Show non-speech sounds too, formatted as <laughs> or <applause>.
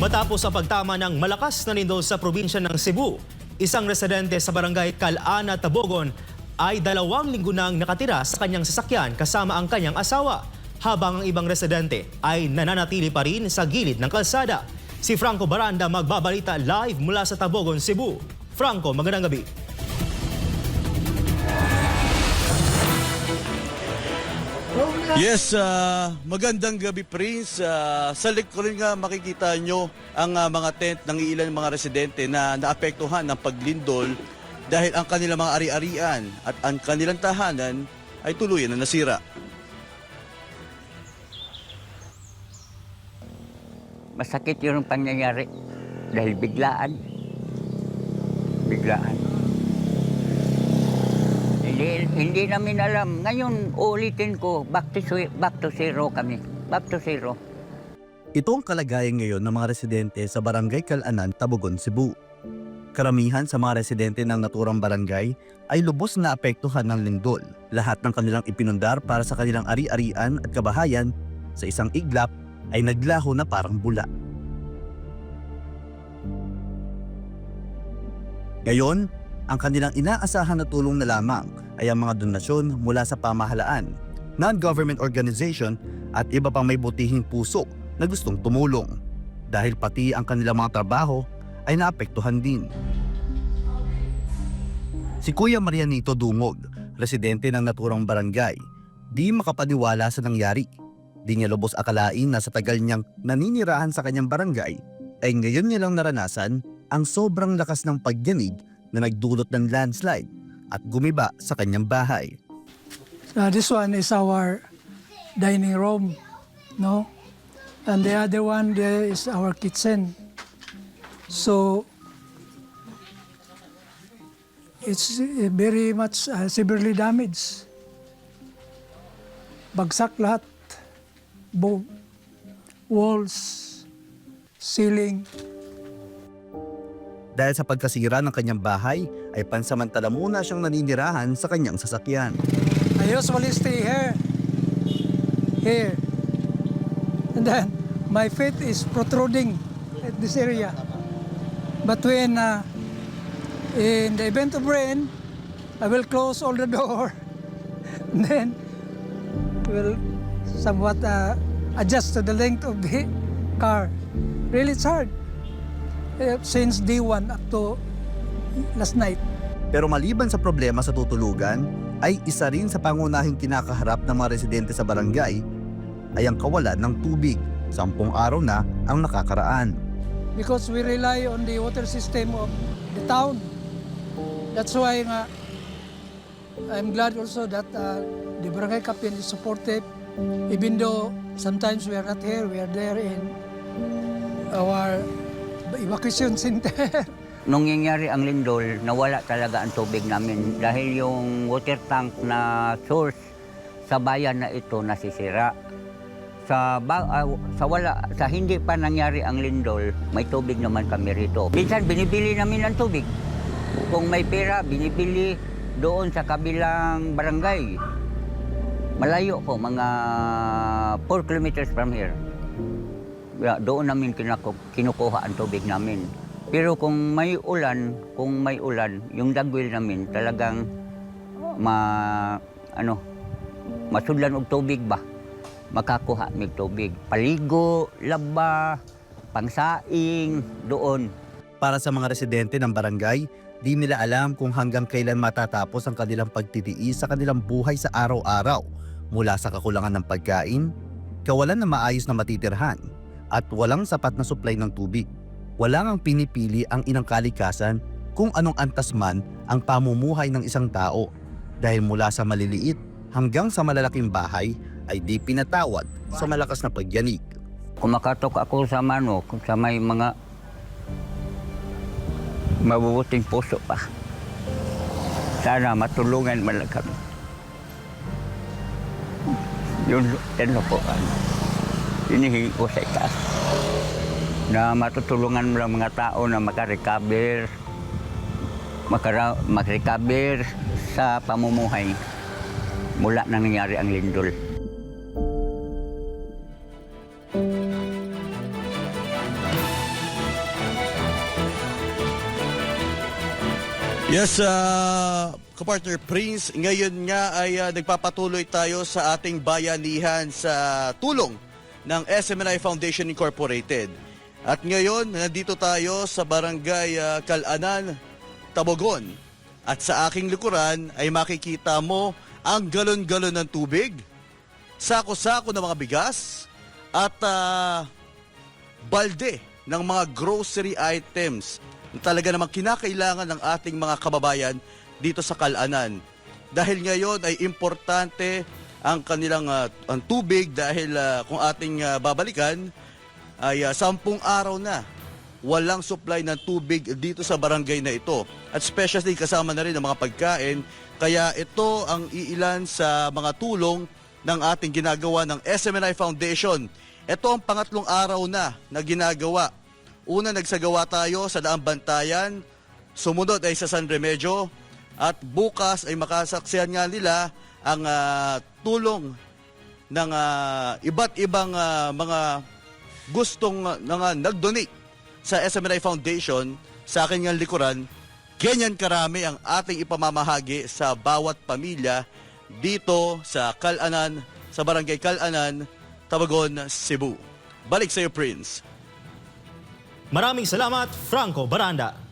Matapos ang pagtama ng malakas na lindol sa probinsya ng Cebu, isang residente sa barangay Calana, Tabogon ay dalawang linggo nang nakatira sa kanyang sasakyan kasama ang kanyang asawa, habang ang ibang residente ay nananatili pa rin sa gilid ng kalsada. Si Franco Baranda magbabalita live mula sa Tabogon, Cebu. Franco, magandang gabi. Yes, ah, magandang gabi Prince. Ah, sa likuran nga makikita nyo ang ah, mga tent ng ilan mga residente na naapektuhan ng paglindol dahil ang kanilang mga ari-arian at ang kanilang tahanan ay tuluyan na nasira. Masakit yung pangyayari dahil biglaan. Biglaan. Hindi, hindi namin alam. Ngayon, ulitin ko, back to, back to zero kami. Back to zero. Ito ang kalagayan ngayon ng mga residente sa Barangay Calanan, Tabogon, Cebu. Karamihan sa mga residente ng naturang barangay ay lubos na apektuhan ng lindol. Lahat ng kanilang ipinundar para sa kanilang ari-arian at kabahayan sa isang iglap ay naglaho na parang bula. Ngayon, ang kanilang inaasahan na tulong na lamang ay ang mga donasyon mula sa pamahalaan, non-government organization at iba pang may butihing puso na gustong tumulong dahil pati ang kanilang mga trabaho ay naapektuhan din. Si Kuya Marianito Dungog, residente ng naturang barangay, di makapaniwala sa nangyari. Di niya lubos akalain na sa tagal niyang naninirahan sa kanyang barangay ay ngayon niya lang naranasan ang sobrang lakas ng pagyanig na nagdulot ng landslide at gumiba sa kanyang bahay. Uh, this one is our dining room, no? And the other one there is our kitchen. So it's uh, very much uh, severely damaged. Bagsak lahat. Both walls, ceiling, Dahil sa pagkasira ng kanyang bahay ay pansamantala muna siyang naninirahan sa kanyang sasakyan. I usually stay here. Here. And then my feet is protruding at this area. But when uh, in the event of rain, I will close all the door. <laughs> And then will somewhat uh, adjust to the length of the car. Really, it's hard. Uh, since day one up to last night. Pero maliban sa problema sa tutulugan, ay isa rin sa pangunahing kinakaharap ng mga residente sa barangay ay ang kawalan ng tubig. Sampung araw na ang nakakaraan. because we rely on the water system of the town. That's why nga, I'm glad also that uh, the barangay captain is supportive. Even though sometimes we are not here, we are there in our evacuation <laughs> center. Nung nangyari ang lindol, nawala talaga ang tubig namin dahil yung water tank na source sa bayan na ito nasisira. Sa, ba, ah, sa wala sa hindi pa nangyari ang lindol, may tubig naman kami rito. Minsan binibili namin ng tubig. Kung may pera, binibili doon sa kabilang barangay. Malayo po, mga 4 kilometers from here. Doon namin kinaku- kinukuha ang tubig namin. Pero kung may ulan, kung may ulan, yung dagwil namin talagang ma ano masudlan og tubig ba? Makakuha mig tubig. Paligo laba pangsaing doon. Para sa mga residente ng barangay, di nila alam kung hanggang kailan matatapos ang kanilang pagtitiis sa kanilang buhay sa araw-araw. Mula sa kakulangan ng pagkain, kawalan ng maayos na matitirhan, at walang sapat na supply ng tubig. Wala ngang pinipili ang inang kalikasan kung anong antas man ang pamumuhay ng isang tao. Dahil mula sa maliliit hanggang sa malalaking bahay ay di pinatawad sa malakas na pagyanig. kumakatok ako sa mano sa may mga mabubuting puso pa. Sana matulungan man lang kami. Yun na po ano, ko sa itaas na matutulungan mo ng mga tao na makarecover makara, makarecover sa pamumuhay mula nang nangyari ang lindol. Yes, uh, Kapartner Prince, ngayon nga ay uh, nagpapatuloy tayo sa ating bayanihan sa tulong ng SMNI Foundation Incorporated. At ngayon, nandito tayo sa barangay ah, Kalanan, Tabogon. At sa aking likuran ay makikita mo ang galon-galon ng tubig, sako-sako ng mga bigas, at ah, balde ng mga grocery items na talaga namang kinakailangan ng ating mga kababayan dito sa Kalanan. Dahil ngayon ay importante ang kanilang ah, ang tubig dahil ah, kung ating ah, babalikan ay ah, sampung araw na walang supply ng tubig dito sa barangay na ito. At especially kasama na rin ang mga pagkain. Kaya ito ang iilan sa mga tulong ng ating ginagawa ng SMNI Foundation. Ito ang pangatlong araw na na ginagawa. Una, nagsagawa tayo sa Daang Bantayan. Sumunod ay sa San Remedyo. At bukas ay makasaksihan nga nila ang ah, tulong ng ah, iba't ibang ah, mga gustong uh, nga nag-donate sa SMNI Foundation sa aking nga likuran, ganyan karami ang ating ipamamahagi sa bawat pamilya dito sa Kalanan, sa Barangay Kalanan, Tabagon, Cebu. Balik sa iyo, Prince. Maraming salamat, Franco Baranda.